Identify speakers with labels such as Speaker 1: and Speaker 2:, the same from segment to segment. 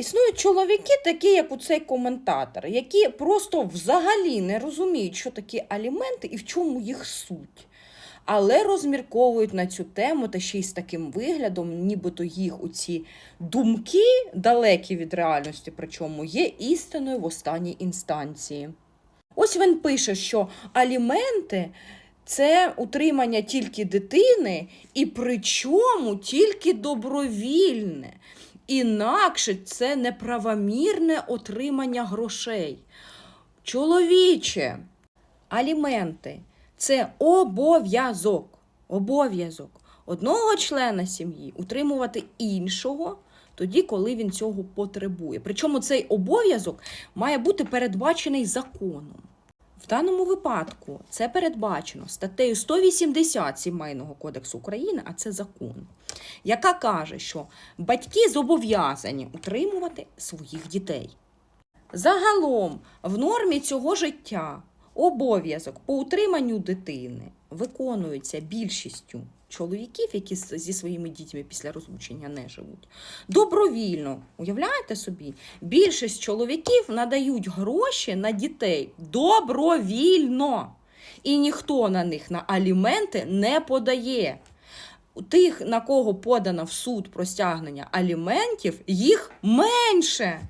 Speaker 1: Існують чоловіки, такі як у цей коментатор, які просто взагалі не розуміють, що такі аліменти і в чому їх суть. Але розмірковують на цю тему та ще й з таким виглядом, нібито їх у ці думки, далекі від реальності, причому є істиною в останній інстанції. Ось він пише, що аліменти це утримання тільки дитини, і причому тільки добровільне. Інакше це неправомірне отримання грошей. Чоловіче, аліменти це обов'язок. Обов'язок одного члена сім'ї утримувати іншого тоді, коли він цього потребує. Причому цей обов'язок має бути передбачений законом. В даному випадку це передбачено статтею 180 Сімейного кодексу України, а це закон, яка каже, що батьки зобов'язані утримувати своїх дітей. Загалом, в нормі цього життя обов'язок по утриманню дитини виконується більшістю чоловіків, які зі своїми дітьми після розлучення не живуть. Добровільно, уявляєте собі, більшість чоловіків надають гроші на дітей добровільно. І ніхто на них на аліменти не подає. Тих, на кого подано в суд про стягнення аліментів, їх менше.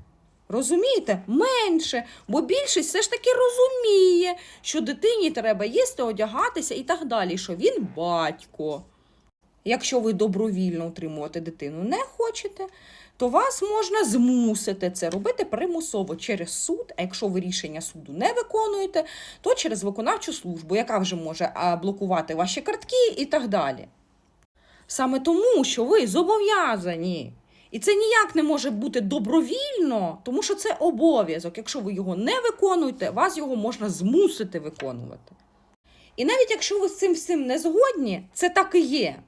Speaker 1: Розумієте? Менше. Бо більшість все ж таки розуміє, що дитині треба їсти, одягатися і так далі, що він батько. Якщо ви добровільно утримувати дитину не хочете, то вас можна змусити це робити примусово через суд. А якщо ви рішення суду не виконуєте, то через виконавчу службу, яка вже може блокувати ваші картки і так далі. Саме тому, що ви зобов'язані. І це ніяк не може бути добровільно, тому що це обов'язок. Якщо ви його не виконуєте, вас його можна змусити виконувати. І навіть якщо ви з цим всім не згодні, це так і є.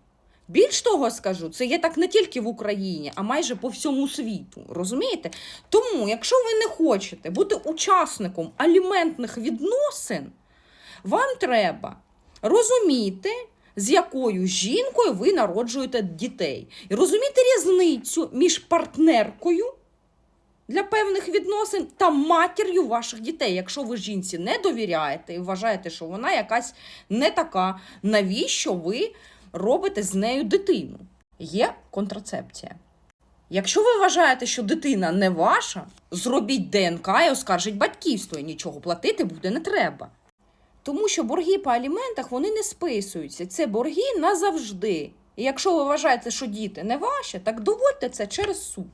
Speaker 1: Більш того скажу, це є так не тільки в Україні, а майже по всьому світу. Розумієте? Тому, якщо ви не хочете бути учасником аліментних відносин, вам треба розуміти, з якою жінкою ви народжуєте дітей, і розуміти різницю між партнеркою для певних відносин та матір'ю ваших дітей. Якщо ви жінці не довіряєте і вважаєте, що вона якась не така, навіщо ви робите з нею дитину? Є контрацепція. Якщо ви вважаєте, що дитина не ваша, зробіть ДНК і оскаржіть батьківство, і нічого платити буде не треба. Тому що борги по аліментах вони не списуються. Це борги назавжди. І якщо ви вважаєте, що діти не ваші, так доводьте це через суд.